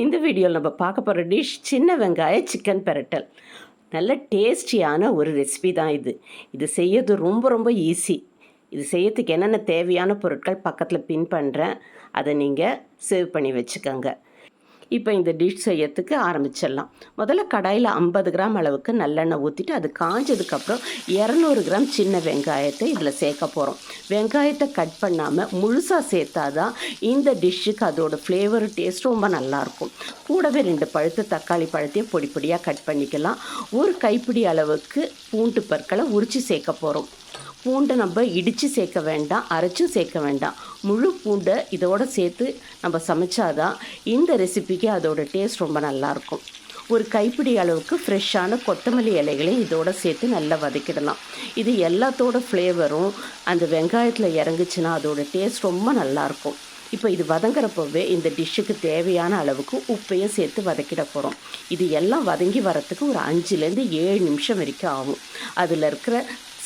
இந்த வீடியோவில் நம்ம பார்க்க போகிற டிஷ் சின்ன வெங்காய சிக்கன் பெரட்டல். நல்ல டேஸ்டியான ஒரு ரெசிபி தான் இது. இது செய்யறது ரொம்ப ரொம்ப ஈஸி இது செய்யறதுக்கு என்னென்ன தேவையான பொருட்கள் பக்கத்தில் பின் பண்ணுறேன் அதை நீங்கள் சேவ் பண்ணி வச்சுக்கோங்க. இப்போ இந்த டிஷ் செய்யறதுக்கு ஆரம்பிச்சிடலாம். முதல்ல கடாயில் ஐம்பது கிராம் அளவுக்கு நல்லெண்ணெய் ஊற்றிட்டு அது காஞ்சதுக்கப்புறம் இரநூறு கிராம் சின்ன வெங்காயத்தை இதில் சேர்க்க போகிறோம் வெங்காயத்தை கட் பண்ணாமல் முழுசாக சேர்த்தாதான் இந்த டிஷ்ஷுக்கு அதோட ஃப்ளேவர் டேஸ்ட் ரொம்ப நல்லாயிருக்கும் கூடவே ரெண்டு பழுத்த தக்காளி பழத்தையும் பொடி பொடியாக கட் பண்ணிக்கலாம். ஒரு கைப்பிடி அளவுக்கு பூண்டு பற்களை உரித்து சேர்க்க போகிறோம் பூண்டை நம்ம இடித்து சேர்க்க வேண்டாம் அரைச்சும் சேர்க்க வேண்டாம். முழு பூண்டை இதோட சேர்த்து நம்ம சமைச்சாதான் இந்த ரெசிபிக்கு அதோட டேஸ்ட் ரொம்ப நல்லாயிருக்கும். ஒரு கைப்பிடி அளவுக்கு ஃப்ரெஷ்ஷான கொத்தமல்லி இலைகளையும் இதோட சேர்த்து நல்லா வதக்கிடலாம். இது எல்லாத்தோட ஃப்ளேவரும் அந்த வெங்காயத்தில் இறங்குச்சுன்னா அதோட டேஸ்ட் ரொம்ப நல்லாயிருக்கும். இப்போ இது வதங்குறப்பவே இந்த டிஷ்ஷுக்கு தேவையான அளவுக்கு உப்பையும் சேர்த்து வதக்கிட போகிறோம் இது எல்லாம் வதங்கி வரத்துக்கு ஒரு அஞ்சுலேருந்து ஏழு நிமிஷம் வரைக்கும் ஆகும். அதில் இருக்கிற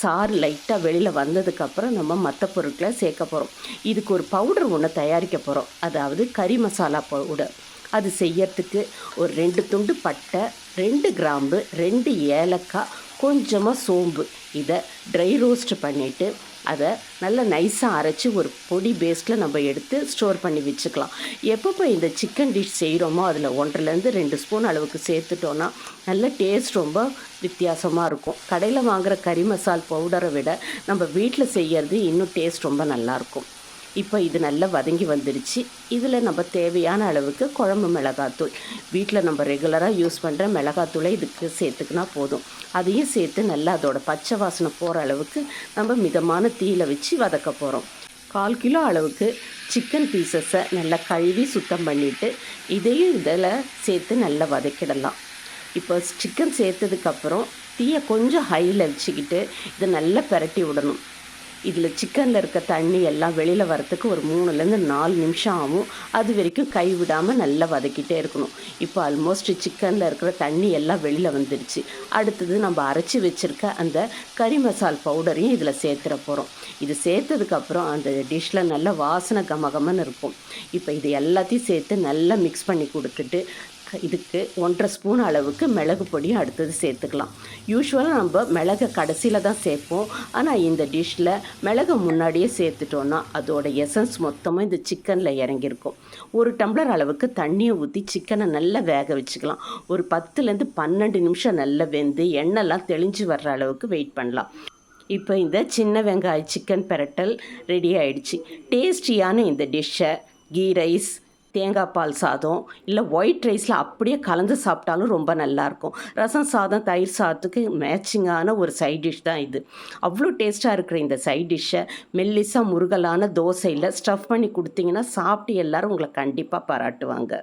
சாறு லைட்டாக வெளியில் வந்ததுக்கப்புறம் நம்ம மற்ற பொருட்களை சேர்க்க போகிறோம் இதுக்கு ஒரு பவுடர் ஒன்று தயாரிக்க போகிறோம் அதாவது கறி மசாலா பவுடர் அது செய்யறதுக்கு ஒரு ரெண்டு துண்டு பட்டை ரெண்டு கிராம்பு ரெண்டு ஏலக்காய் கொஞ்சமாக சோம்பு. இதை ட்ரை ரோஸ்ட் பண்ணிவிட்டு அதை நல்லா நைஸாக அரைச்சி ஒரு பொடி பேஸ்ட்டில் நம்ம எடுத்து ஸ்டோர் பண்ணி வச்சுக்கலாம். எப்பப்போ இந்த சிக்கன் டிஷ் செய்கிறோமோ அதில் ஒன்றரைலேருந்து ரெண்டு ஸ்பூன் அளவுக்கு சேர்த்துட்டோன்னா நல்ல டேஸ்ட் ரொம்ப வித்தியாசமாக இருக்கும். கடையில் வாங்குகிற கறி மசால் பவுடரை விட நம்ம வீட்டில் செய்கிறது இன்னும் டேஸ்ட் ரொம்ப நல்லாயிருக்கும் இப்போ இது நல்லா வதங்கி வந்துடுச்சு இதில் நம்ம தேவையான அளவுக்கு குழம்பு மிளகாத்தூள். வீட்டில் நம்ம ரெகுலராக யூஸ் பண்ணுற மிளகாத்தூளை இதுக்கு சேர்த்துக்கினா போதும். அதையும் சேர்த்து நல்லா அதோட பச்சை வாசனை போகிற அளவுக்கு நம்ம மிதமான தீயில் வச்சு வதக்க போகிறோம் கால் கிலோ அளவுக்கு சிக்கன் பீசஸை நல்லா கழுவி சுத்தம் பண்ணிவிட்டு இதையும் இதில் சேர்த்து நல்லா வதக்கிடலாம். இப்போ சிக்கன் சேர்த்ததுக்கப்புறம் தீயை கொஞ்சம் ஹையில் வச்சுக்கிட்டு இதை நல்லா பிரட்டி விடணும். இதில் சிக்கனில் இருக்க தண்ணி எல்லாம் வெளியில் வரத்துக்கு ஒரு மூணுலேருந்து நாலு நிமிஷம் ஆகும். அது வரைக்கும் கை விடாமல் நல்லா வதக்கிட்டே இருக்கணும். இப்போ ஆல்மோஸ்ட் சிக்கனில் இருக்கிற தண்ணி எல்லாம் வெளியில் வந்துடுச்சு. அடுத்தது நம்ம அரைச்சி வச்சுருக்க அந்த கறி மசால் பவுடரையும் இதில் சேர்த்துட போகிறோம். இது சேர்த்ததுக்கப்புறம் அந்த டிஷ்ஷில் நல்லா வாசனை கமகமன்னு இருக்கும். இப்போ இது எல்லாத்தையும் சேர்த்து நல்லா மிக்ஸ் பண்ணி கொடுத்துட்டு இதுக்கு ஒன்றரை ஸ்பூன் அளவுக்கு மிளகு பொடியும் அடுத்தது சேர்த்துக்கலாம். யூஸ்வலாக நம்ம மிளகை கடைசியில் தான் சேர்ப்போம். ஆனால் இந்த டிஷ்ஷில் மிளகை முன்னாடியே சேர்த்துட்டோன்னா அதோட எசன்ஸ் மொத்தமாக இந்த சிக்கனில் இறங்கியிருக்கும். ஒரு டம்ளர் அளவுக்கு தண்ணியை ஊற்றி சிக்கனை நல்லா வேக வச்சுக்கலாம். ஒரு பத்துலேருந்து பன்னெண்டு நிமிஷம் நல்லா வெந்து எண்ணெய்லாம் தெளிஞ்சு வர்ற அளவுக்கு வெயிட் பண்ணலாம். இப்போ இந்த சின்ன வெங்காய சிக்கன் பெரட்டல் ரெடி ஆயிடுச்சு. டேஸ்டியான இந்த டிஷ்ஷை கீ ரைஸ் தேங்காய் பால் சாதம் இல்லை ஒயிட் ரைஸில் அப்படியே கலந்து சாப்பிட்டாலும் ரொம்ப நல்லாயிருக்கும். ரசம் சாதம் தயிர் சாதத்துக்கு மேட்சிங்கான ஒரு சைட் டிஷ் தான் இது. அவ்வளோ டேஸ்ட்டாக இருக்கிற இந்த சைட் டிஷ்ஷை மெல்லிசாக முருகலான தோசையில் ஸ்டஃப் பண்ணி கொடுத்தீங்கன்னா சாப்பிட்டு எல்லோரும் உங்களை கண்டிப்பாக பாராட்டுவாங்க.